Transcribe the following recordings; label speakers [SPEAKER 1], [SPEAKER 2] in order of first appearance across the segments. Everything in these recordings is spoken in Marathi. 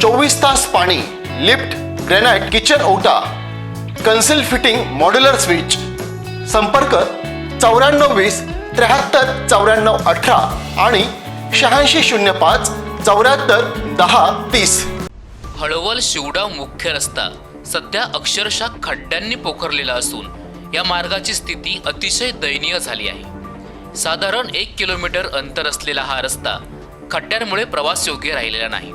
[SPEAKER 1] चोवीस तास पाणी लिफ्ट ग्रेनाइट किचन ओटा कन्सिल फिटिंग मॉड्युलर स्विच. संपर्क चौऱ्याण्णव वीस त्र्याहत्तर चौऱ्याण्णव अठरा आणि शहाऐंशी शून्य पाच चौऱ्याहत्तर दहा तीस.
[SPEAKER 2] हळवल शिवडा मुख्य रस्ता. सध्या अक्षरशः खड्ड्यांनी पोखरलेला असून या मार्गाची स्थिती अतिशय दयनीय झाली आहे. साधारण एक किलोमीटर अंतर असलेला हा रस्ता खड्ड्यांमुळे प्रवास योग्य राहिलेला नाही.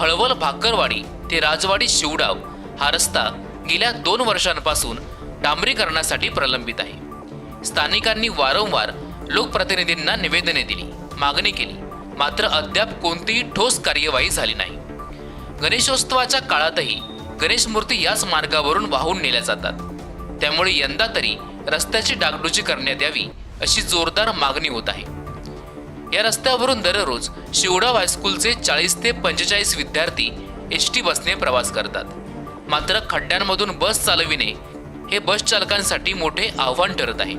[SPEAKER 2] हळवल भाकरवाडी ते राजवाडी शिवडाव हा रस्ता गेल्या दोन वर्षांपासून डांबरीकरणासाठी प्रलंबित आहे. स्थानिकांनी वारंवार लोकप्रतिनिधींना निवेदने दिली मागणी केली मात्र अद्याप कोणतीही ठोस कार्यवाही झाली नाही. गणेशोत्सवाच्या काळातही गणेश मूर्ती याच मार्गावरून वाहून नेल्या जातात. त्यामुळे यंदा तरी रस्त्याची डागडुजी करण्यात यावी अशी जोरदार मागणी होत आहे. या रस्त्यावरून दररोज शिवडाव हायस्कूलचे चाळीस ते पंचेचाळीस विद्यार्थी एस टी बसने प्रवास करतात. मात्र खड्ड्यांमधून बस चालविणे हे बस चालकांसाठी मोठे आव्हान ठरत आहे.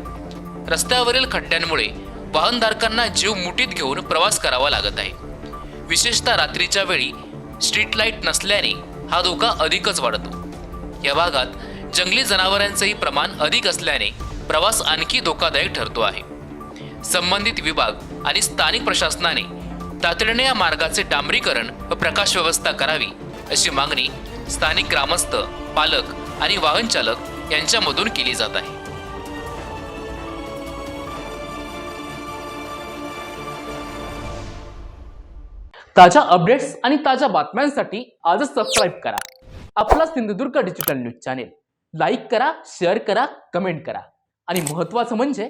[SPEAKER 2] रस्त्यावरील खड्ड्यांमुळे वाहनधारकांना जीव मुठीत घेऊन प्रवास करावा लागत आहे. विशेषतः रात्रीच्या वेळी स्ट्रीट लाइट नसल्याने हा धोका अधिकच वाढतो. या भागात जंगली जनावरांचेही प्रमाण अधिक असल्याने प्रवास आणखी धोकादायक ठरतो आहे. संबंधित विभाग आणि स्थानिक प्रशासनाने तातडीने या मार्गाचे डांबरीकरण व प्रकाश व्यवस्था करावी अशी मागणी स्थानिक ग्रामस्थ पालक आणि वाहन चालक यांच्यामधून केली जात आहे.
[SPEAKER 3] ताज्या अपडेट्स आणि ताज्या बातम्यांसाठी आजच सबस्क्राईब करा. आपला Sindhudurg digital news channel like करा शेअर करा कमेंट करा. आणि महत्त्वाचं म्हणजे